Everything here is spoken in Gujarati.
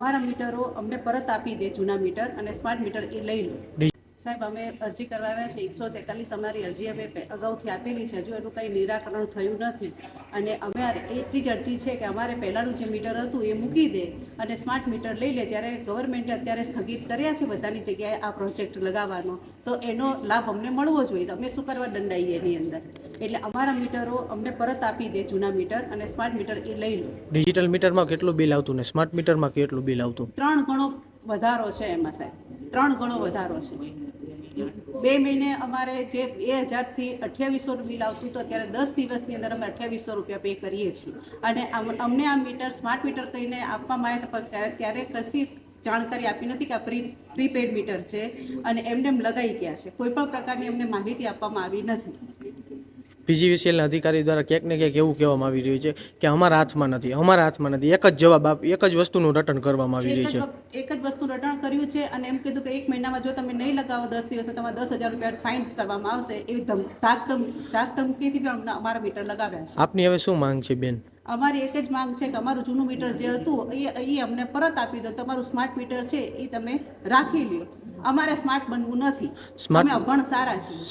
અમારા મીટરો અમને પરત આપી દે જૂના મીટર અને સ્માર્ટ મીટર એ લઈ લો. સાહેબ અમે અરજી કરવા આવ્યા છે. એકસો તેતાલીસ અમારી અરજી અમે અગાઉથી આપેલી છે. હજુ એનું કંઈ નિરાકરણ થયું નથી. અને અમે એટલી જ અરજી છે કે અમારે પહેલાંનું જે મીટર હતું એ મૂકી દે અને સ્માર્ટ મીટર લઈ લે. જ્યારે ગવર્મેન્ટે અત્યારે સ્થગિત કર્યા છે બધાની જગ્યાએ આ પ્રોજેક્ટ લગાવવાનો તો એનો લાભ અમને મળવો જોઈએ. તો અમે શું કરવા દંડાઈએ એની અંદર? એટલે અમારા મીટરો અમને પરત આપી દે જૂના મીટર અને સ્માર્ટ મીટર એ લઈ લો. ડિજિટલ મીટરમાં કેટલું બિલ આવતું ને સ્માર્ટ મીટરમાં કેટલું બિલ આવતું? ત્રણ ગણો વધારો છે એમાં સાહેબ. ત્રણ ગણો વધારો છે. બે મહિને અમારે જે બે હજારથી અઠ્યાવીસોનું બિલ આવતું હતું, અત્યારે દસ દિવસની અંદર અમે અઠ્યાવીસો રૂપિયા પે કરીએ છીએ. અને અમને આ મીટર સ્માર્ટ મીટર કહીને આપવામાં આવ્યા ત્યારે- ત્યારે કશી જાણકારી આપી નથી કે આ પ્રી પ્રીપેડ મીટર છે. અને એમને એમ લગાઈ ગયા છે. કોઈ પણ પ્રકારની અમને માહિતી આપવામાં આવી નથી. પીજીવીસીએલના અધિકારી દ્વારા ક્યાંક ને ક્યાંક એવું કહેવામાં આવી રહ્યું છે કે અમારા હાથમાં નથી અમારા હાથમાં નથી. એક જ જવાબ આપ એક જ વસ્તુનું રટણ કરવામાં આવી રહ્યું છે. એક જ વસ્તુ રટણ કર્યું છે અને એમ કીધું કે એક મહિનામાં જો તમે નહીં લગાવો દસ દિવસ તમારે દસ હજાર રૂપિયા ફાઇન કરવામાં આવશે એવી ધમ ધાક ધમ ધાક ધમકીથી પણ અમારા મીટર લગાવ્યા છે. આપની હવે શું માંગ છે બેન? અમારી એક જ માંગ છે કે અમારું જૂનું મીટર જે હતું એ એ અમને પરત આપી દો. તમારું સ્માર્ટ મીટર છે એ તમે રાખી લ્યો. અમારે સ્માર્ટ બનવું નથી. અમે અભણ સારા છીએ.